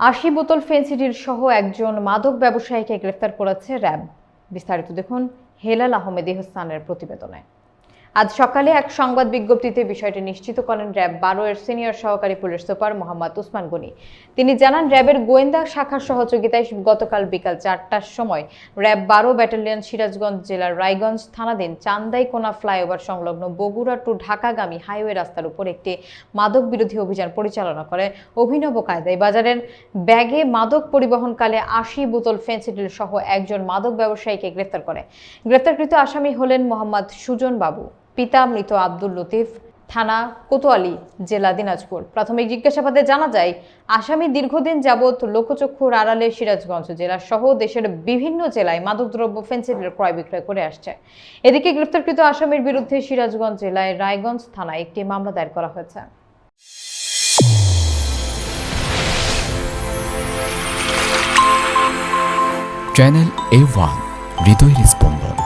আশি বোতল ফেন্সিডির সহ একজন মাদক ব্যবসায়ীকে গ্রেফতার করেছে র্যাব। বিস্তারিত দেখুন হেলাল আহমেদ ইহসানের প্রতিবেদনে। আজ সকালে এক সংবাদ বিজ্ঞপ্তিতে বিষয়টি নিশ্চিত করেন র্যাব। বারো এর সিনিয়র সহকারী পুলিশ সুপার মোহাম্মদ উসমান গনি। তিনি জানান, র্যাবের গোয়েন্দা শাখার সহযোগিতায় গতকাল বিকাল চারটার সময় র্যাব বারো ব্যাটালিয়ন সিরাজগঞ্জ জেলার রায়গঞ্জ থানাধীন চান্দাইকোনা ফ্লাইওভার সংলগ্ন বগুড়া টু ঢাকাগামী হাইওয়ে রাস্তার উপর একটি মাদক বিরোধী অভিযান পরিচালনা করে অভিনব কায়দায় বাজারের ব্যাগে মাদক পরিবহনকালে আশি বোতল ফেন্সিডিল সহ একজন মাদক ব্যবসায়ীকে গ্রেফতার করে। গ্রেফতারকৃত আসামি হলেন মোহাম্মদ সুজন বাবু। পিতা মৃত আব্দুল লতিফ, থানা কোতোয়ালি, জেলা দিনাজপুর। প্রাথমিক জিজ্ঞাসাবাদে জানা যায়, আসামি দীর্ঘদিন যাবৎ লোকচক্ষুর আড়ালে সিরাজগঞ্জ জেলা সহ দেশের বিভিন্ন জেলায় মাদকদ্রব্য ফেন্সিডিল ক্রয় বিক্রয় করে আসছে। এদিকে গ্রেফতারকৃত আসামির বিরুদ্ধে সিরাজগঞ্জ জেলায় রায়গঞ্জ থানায় একটি মামলা দায়ের করা হয়েছে। চ্যানেল এ ওয়ান, হৃদয়ের স্পন্দন।